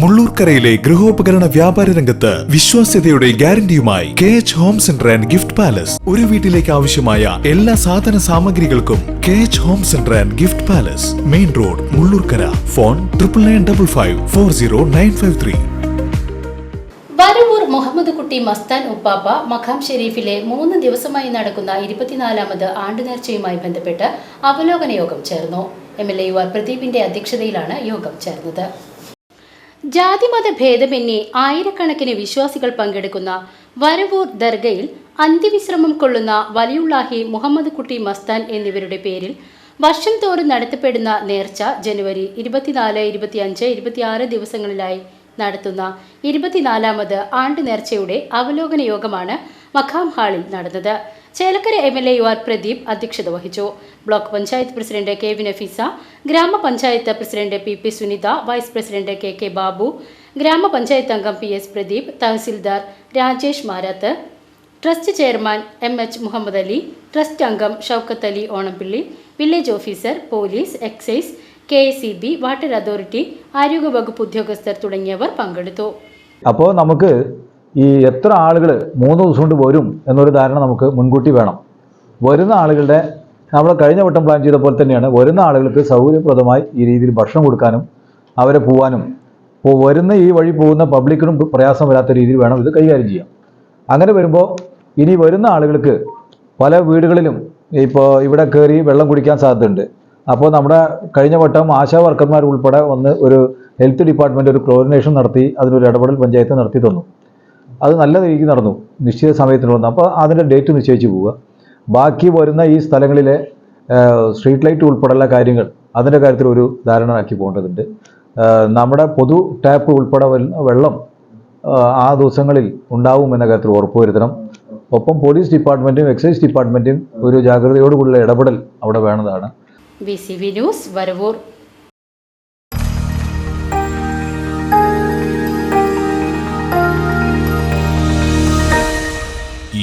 മുള്ളൂർക്കരയിലെ ഗൃഹോപകരണ വ്യാപാര രംഗത്ത് വിശ്വാസ്യതയുടെ ഗ്യാരണ്ടിയുമായി K H home centre and gift palace ഒരു വീട്ടിലേക്ക് ആവശ്യമായ എല്ലാ സാധന സാമഗ്രികൾക്കും K H home centre and gift palace main road Mullurkara. Phone triple nine double five four zero nine five three Varavoor Muhammad Kutty Mastan ഉപ്പാപ്പ മഖാം ഷെരീഫിലെ മൂന്ന് ദിവസമായി നടക്കുന്ന ഇരുപത്തിനാലാമത് ആണ്ടുനേർച്ചയുമായി ബന്ധപ്പെട്ട് അവലോകന യോഗം ചേർന്നു. M L A U R പ്രദീപിന്റെ അധ്യക്ഷതയിലാണ് യോഗം ചേർന്നത്. ജാതിമത ഭേദമന്യേ ആയിരക്കണക്കിന് വിശ്വാസികൾ പങ്കെടുക്കുന്ന വരവൂർ ദർഗയിൽ അന്ത്യവിശ്രമം കൊള്ളുന്ന വലിയുള്ളാഹി മുഹമ്മദ് കുട്ടി മസ്താൻ എന്നിവരുടെ പേരിൽ വർഷം തോറും നടത്തപ്പെടുന്ന നേർച്ച ജനുവരി ഇരുപത്തിനാല് ഇരുപത്തിയഞ്ച് ഇരുപത്തിയാറ് ദിവസങ്ങളിലായി നടത്തുന്ന ഇരുപത്തിനാലാമത് ആണ്ട് നേർച്ചയുടെ അവലോകന യോഗമാണ് മഖാം ഹാളിൽ നടന്നത്. Chelakkara M L A U R Pradeep അധ്യക്ഷത വഹിച്ചു. Block panchayat president K V Nafeesa ഗ്രാമപഞ്ചായത്ത് president P P Sunitha vice president K K Babu ഗ്രാമപഞ്ചായത്ത് അംഗം P S Pradeep tahsildar Rajesh Marath trust chairman M H Muhammad Ali trust അംഗം Shoukath Ali Onampilly village officer police excise K C B water authority ആരോഗ്യവകുപ്പ് ഉദ്യോഗസ്ഥർ തുടങ്ങിയവർ പങ്കെടുത്തു. അപ്പോൾ നമുക്ക് ഈ എത്ര ആളുകൾ മൂന്ന് ദിവസം കൊണ്ട് വരും എന്നൊരു ധാരണ നമുക്ക് മുൻകൂട്ടി വേണം. വരുന്ന ആളുകളുടെ നമ്മൾ കഴിഞ്ഞ വട്ടം പ്ലാൻ ചെയ്ത പോലെ തന്നെയാണ് വരുന്ന ആളുകൾക്ക് സൗകര്യപ്രദമായി ഈ രീതിയിൽ ഭക്ഷണം കൊടുക്കാനും അവരെ പോവാനും. ഇപ്പോൾ വരുന്ന ഈ വഴി പോകുന്ന പബ്ലിക്കിനും പ്രയാസം വരാത്ത രീതിയിൽ വേണം ഇത് കൈകാര്യം ചെയ്യാം അങ്ങനെ വരുമ്പോൾ ഇനി വരുന്ന ആളുകൾക്ക് പല വീടുകളിലും ഇപ്പോൾ ഇവിടെ കയറി വെള്ളം കുടിക്കാൻ സാധ്യതയുണ്ട്. അപ്പോൾ നമ്മുടെ കഴിഞ്ഞ വട്ടം ആശാ വർക്കർമാർ ഉൾപ്പെടെ വന്ന് ഒരു ഹെൽത്ത് ഡിപ്പാർട്ട്മെന്റ് ഒരു ക്ലോറിനേഷൻ നടത്തി അതിനൊരു ഇടപെടൽ പഞ്ചായത്ത് നടത്തി തന്നു. അത് നല്ല രീതിക്ക് നടന്നു നിശ്ചിത സമയത്തിന് വന്നു. അപ്പോൾ അതിന്റെ ഡേറ്റ് നിശ്ചയിച്ച് പോവുക. ബാക്കി വരുന്ന ഈ സ്ഥലങ്ങളിലെ സ്ട്രീറ്റ് ലൈറ്റ് ഉൾപ്പെടെയുള്ള കാര്യങ്ങൾ അതിന്റെ കാര്യത്തിൽ ഒരു ധാരണയാക്കി പോകേണ്ടതുണ്ട്. നമ്മുടെ പൊതു ടാപ്പ് ഉൾപ്പെടെ വെള്ളം ആ, ദിവസങ്ങളിൽ ഉണ്ടാവും എന്ന കാര്യത്തിൽ ഉറപ്പുവരുത്തണം ഒപ്പം പോലീസ് ഡിപ്പാർട്ട്മെന്റും എക്സൈസ് ഡിപ്പാർട്ട്മെന്റും ഒരു ജാഗ്രതയോടുകൂടിയുള്ള ഇടപെടൽ അവിടെ വേണതാണ് B C V news Varavoor.